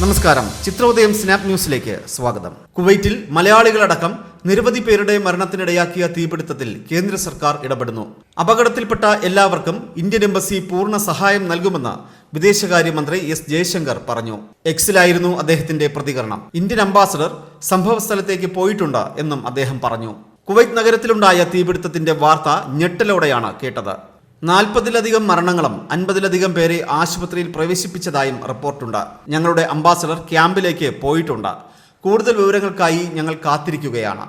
നമസ്കാരം. ചിത്രോദയം സ്നാപ് ന്യൂസിലേക്ക് സ്വാഗതം. കുവൈറ്റിൽ മലയാളികളടക്കം നിരവധി പേരുടെ മരണത്തിനിടയാക്കിയ തീപിടുത്തത്തിൽ കേന്ദ്ര സർക്കാർ ഇടപെടുന്നു. അപകടത്തിൽപ്പെട്ട എല്ലാവർക്കും ഇന്ത്യൻ എംബസി പൂർണ സഹായം നൽകുമെന്ന് വിദേശകാര്യമന്ത്രി എസ് ജയശങ്കർ പറഞ്ഞു. എക്സിലായിരുന്നു അദ്ദേഹത്തിന്റെ പ്രതികരണം. ഇന്ത്യൻ അംബാസഡർ സംഭവസ്ഥലത്തേക്ക് പോയിട്ടുണ്ട് എന്നും അദ്ദേഹം പറഞ്ഞു. കുവൈറ്റ് നഗരത്തിലുണ്ടായ തീപിടുത്തത്തിന്റെ വാർത്ത ഞെട്ടലോടെയാണ് കേട്ടത്. നാൽപ്പതിലധികം മരണങ്ങളും അൻപതിലധികം പേരെ ആശുപത്രിയിൽ പ്രവേശിപ്പിച്ചതായും റിപ്പോർട്ടുണ്ട്. ഞങ്ങളുടെ അംബാസഡർ ക്യാമ്പിലേക്ക് പോയിട്ടുണ്ട്. കൂടുതൽ വിവരങ്ങൾക്കായി ഞങ്ങൾ കാത്തിരിക്കുകയാണ്.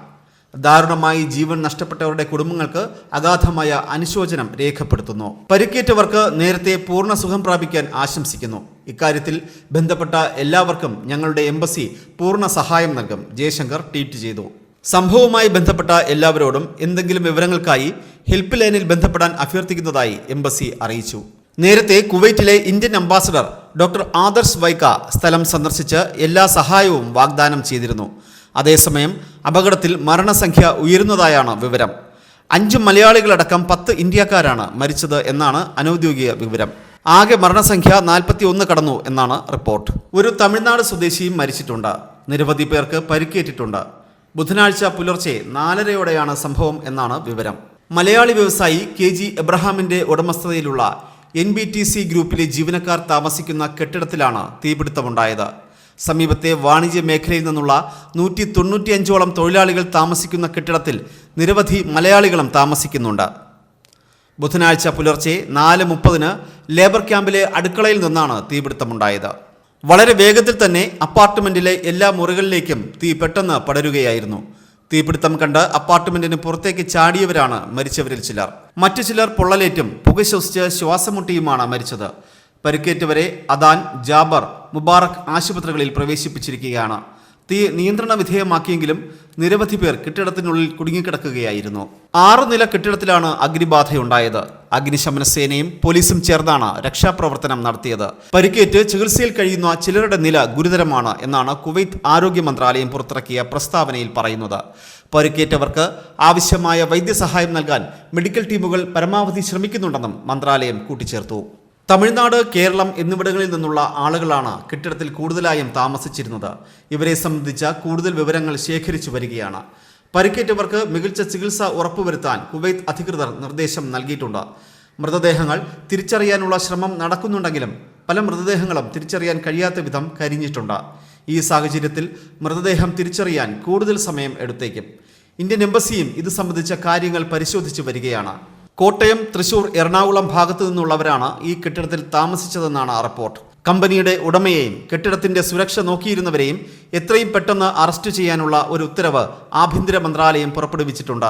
ദാരുണമായി ജീവൻ നഷ്ടപ്പെട്ടവരുടെ കുടുംബങ്ങൾക്ക് അഗാധമായ അനുശോചനം രേഖപ്പെടുത്തുന്നു. പരിക്കേറ്റവർക്ക് നേരത്തെ പൂർണ സുഖം പ്രാപിക്കാൻ ആശംസിക്കുന്നു. ഇക്കാര്യത്തിൽ ബന്ധപ്പെട്ട എല്ലാവർക്കും ഞങ്ങളുടെ എംബസി പൂർണ സഹായം നൽകും ജയശങ്കർ ട്വീറ്റ് ചെയ്തു. സംഭവവുമായി ബന്ധപ്പെട്ട എല്ലാവരോടും എന്തെങ്കിലും വിവരങ്ങൾക്കായി ഹെൽപ്പ് ലൈനിൽ ബന്ധപ്പെടാൻ അഭ്യർത്ഥിക്കുന്നതായി എംബസി അറിയിച്ചു. നേരത്തെ കുവൈറ്റിലെ ഇന്ത്യൻ അംബാസഡർ ഡോക്ടർ ആദർശ് വൈക്ക സ്ഥലം സന്ദർശിച്ച് എല്ലാ സഹായവും വാഗ്ദാനം ചെയ്തിരുന്നു. അതേസമയം അപകടത്തിൽ മരണസംഖ്യ ഉയരുന്നതായാണ് വിവരം. അഞ്ച് മലയാളികളടക്കം പത്ത് ഇന്ത്യക്കാരാണ് മരിച്ചത് എന്നാണ് അനൌദ്യോഗിക വിവരം. ആകെ മരണസംഖ്യ നാൽപ്പത്തി ഒന്ന് കടന്നു എന്നാണ് റിപ്പോർട്ട്. ഒരു തമിഴ്നാട് സ്വദേശിയും മരിച്ചിട്ടുണ്ട്. നിരവധി പേർക്ക് പരിക്കേറ്റിട്ടുണ്ട്. ബുധനാഴ്ച പുലർച്ചെ നാലരയോടെയാണ് സംഭവം എന്നാണ് വിവരം. മലയാളി വ്യവസായി കെ ജി എബ്രഹാമിന്റെ ഉടമസ്ഥതയിലുള്ള എൻ ബി ടി സി ഗ്രൂപ്പിലെ ജീവനക്കാർ താമസിക്കുന്ന കെട്ടിടത്തിലാണ് തീപിടുത്തമുണ്ടായത്. സമീപത്തെ വാണിജ്യ മേഖലയിൽ നിന്നുള്ള നൂറ്റി തൊണ്ണൂറ്റിയഞ്ചോളം തൊഴിലാളികൾ താമസിക്കുന്ന കെട്ടിടത്തിൽ നിരവധി മലയാളികളും താമസിക്കുന്നുണ്ട്. ബുധനാഴ്ച പുലർച്ചെ നാല് മുപ്പതിന് ലേബർ ക്യാമ്പിലെ അടുക്കളയിൽ നിന്നാണ് തീപിടുത്തമുണ്ടായത്. വളരെ വേഗത്തിൽ തന്നെ അപ്പാർട്ട്മെന്റിലെ എല്ലാ മുറികളിലേക്കും തീ പെട്ടെന്ന് പടരുകയായിരുന്നു. തീപിടുത്തം കണ്ട് അപ്പാർട്ട്മെന്റിന് പുറത്തേക്ക് ചാടിയവരാണ് മരിച്ചവരിൽ ചിലർ. മറ്റു ചിലർ പൊള്ളലേറ്റും പുക ശ്വസിച്ച് ശ്വാസമുട്ടിയുമാണ് മരിച്ചത്. പരിക്കേറ്റവരെ അദാൻ ജാബർ മുബാറക് ആശുപത്രികളിൽ പ്രവേശിപ്പിച്ചിരിക്കുകയാണ്. തീ നിയന്ത്രണ വിധേയമാക്കിയെങ്കിലും നിരവധി പേർ കെട്ടിടത്തിനുള്ളിൽ കുടുങ്ങിക്കിടക്കുകയായിരുന്നു. ആറു നില കെട്ടിടത്തിലാണ് അഗ്നിബാധയുണ്ടായത്. അഗ്നിശമന സേനയും പോലീസും ചേർന്നാണ് രക്ഷാപ്രവർത്തനം നടത്തിയത്. പരിക്കേറ്റ് ചികിത്സയിൽ കഴിയുന്ന ചിലരുടെ നില ഗുരുതരമാണ് എന്നാണ് കുവൈത്ത് ആരോഗ്യ മന്ത്രാലയം പുറത്തിറക്കിയ പ്രസ്താവനയിൽ പറയുന്നത്. പരിക്കേറ്റവർക്ക് ആവശ്യമായ വൈദ്യസഹായം നൽകാൻ മെഡിക്കൽ ടീമുകൾ പരമാവധി ശ്രമിക്കുന്നുണ്ടെന്നും മന്ത്രാലയം കൂട്ടിച്ചേർത്തു. തമിഴ്നാട് കേരളം എന്നിവിടങ്ങളിൽ നിന്നുള്ള ആളുകളാണ് കെട്ടിടത്തിൽ കൂടുതലായും താമസിച്ചിരുന്നത്. ഇവരെ സംബന്ധിച്ച കൂടുതൽ വിവരങ്ങൾ ശേഖരിച്ചു വരികയാണ്. പരിക്കേറ്റവർക്ക് മികച്ച ചികിത്സ ഉറപ്പുവരുത്താൻ കുവൈത്ത് അധികൃതർ നിർദ്ദേശം നൽകിയിട്ടുണ്ട്. മൃതദേഹങ്ങൾ തിരിച്ചറിയാനുള്ള ശ്രമം നടക്കുന്നുണ്ടെങ്കിലും പല മൃതദേഹങ്ങളും തിരിച്ചറിയാൻ കഴിയാത്ത വിധം കരിഞ്ഞിട്ടുണ്ട്. ഈ സാഹചര്യത്തിൽ മൃതദേഹം തിരിച്ചറിയാൻ കൂടുതൽ സമയം എടുത്തേക്കും. ഇന്ത്യൻ എംബസിയും ഇത് സംബന്ധിച്ച കാര്യങ്ങൾ പരിശോധിച്ചു വരികയാണ്. കോട്ടയം തൃശൂർ എറണാകുളം ഭാഗത്തു നിന്നുള്ളവരാണ് ഈ കെട്ടിടത്തിൽ താമസിച്ചതെന്നാണ് റിപ്പോർട്ട്. കമ്പനിയുടെ ഉടമയെയും കെട്ടിടത്തിന്റെ സുരക്ഷ നോക്കിയിരുന്നവരെയും എത്രയും പെട്ടെന്ന് അറസ്റ്റ് ചെയ്യാനുള്ള ഒരു ഉത്തരവ് ആഭ്യന്തര മന്ത്രാലയം പുറപ്പെടുവിച്ചിട്ടുണ്ട്.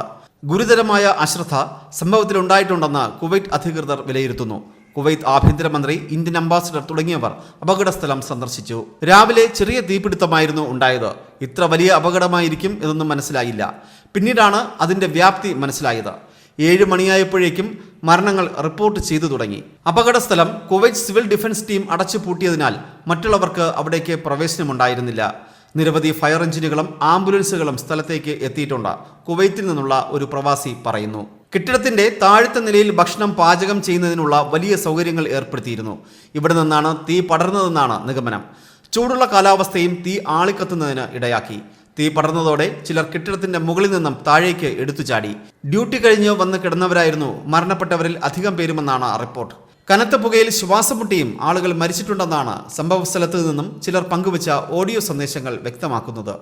ഗുരുതരമായ അശ്രദ്ധ സംഭവത്തിലുണ്ടായിട്ടുണ്ടെന്ന് കുവൈറ്റ് അധികൃതർ വിലയിരുത്തുന്നു. കുവൈത്ത് ആഭ്യന്തരമന്ത്രി ഇന്ത്യൻ അംബാസിഡർ തുടങ്ങിയവർ അപകടസ്ഥലം സന്ദർശിച്ചു. രാവിലെ ചെറിയ തീപിടുത്തമായിരുന്നു ഉണ്ടായത്. ഇത്ര വലിയ അപകടമായിരിക്കും എന്നൊന്നും മനസ്സിലായില്ല. പിന്നീടാണ് അതിന്റെ വ്യാപ്തി മനസ്സിലായത്. ഏഴ് മണിയായപ്പോഴേക്കും മരണങ്ങൾ റിപ്പോർട്ട് ചെയ്തു തുടങ്ങി. അപകടസ്ഥലം കുവൈറ്റ് സിവിൽ ഡിഫൻസ് ടീം അടച്ചു പൂട്ടിയതിനാൽ മറ്റുള്ളവർക്ക് അവിടേക്ക് പ്രവേശനമുണ്ടായിരുന്നില്ല. നിരവധി ഫയർ എഞ്ചിനുകളും ആംബുലൻസുകളും സ്ഥലത്തേക്ക് എത്തിയിട്ടുണ്ട്. കുവൈത്തിൽ നിന്നുള്ള ഒരു പ്രവാസി പറയുന്നു. കെട്ടിടത്തിന്റെ താഴ്ത്ത നിലയിൽ ഭക്ഷണം പാചകം ചെയ്യുന്നതിനുള്ള വലിയ സൗകര്യങ്ങൾ ഏർപ്പെടുത്തിയിരുന്നു. ഇവിടെ നിന്നാണ് തീ പടർന്നതെന്നാണ് നിഗമനം. ചൂടുള്ള കാലാവസ്ഥയും തീ ആളിക്കത്തുന്നതിന് ഇടയാക്കി. തീ പടർന്നതോടെ ചിലർ കെട്ടിടത്തിന്റെ മുകളിൽ നിന്നും താഴേക്ക് എടുത്തു ചാടി. ഡ്യൂട്ടി കഴിഞ്ഞ് വന്ന് കിടന്നവരായിരുന്നു മരണപ്പെട്ടവരിൽ അധികം പേരുമെന്നാണ് റിപ്പോർട്ട്. കനത്ത പുകയിൽ ശ്വാസം മുട്ടിയും ആളുകൾ മരിച്ചിട്ടുണ്ടെന്നാണ് സംഭവസ്ഥലത്ത് നിന്നും ചിലർ പങ്കുവച്ച ഓഡിയോ സന്ദേശങ്ങൾ വ്യക്തമാക്കുന്നത്.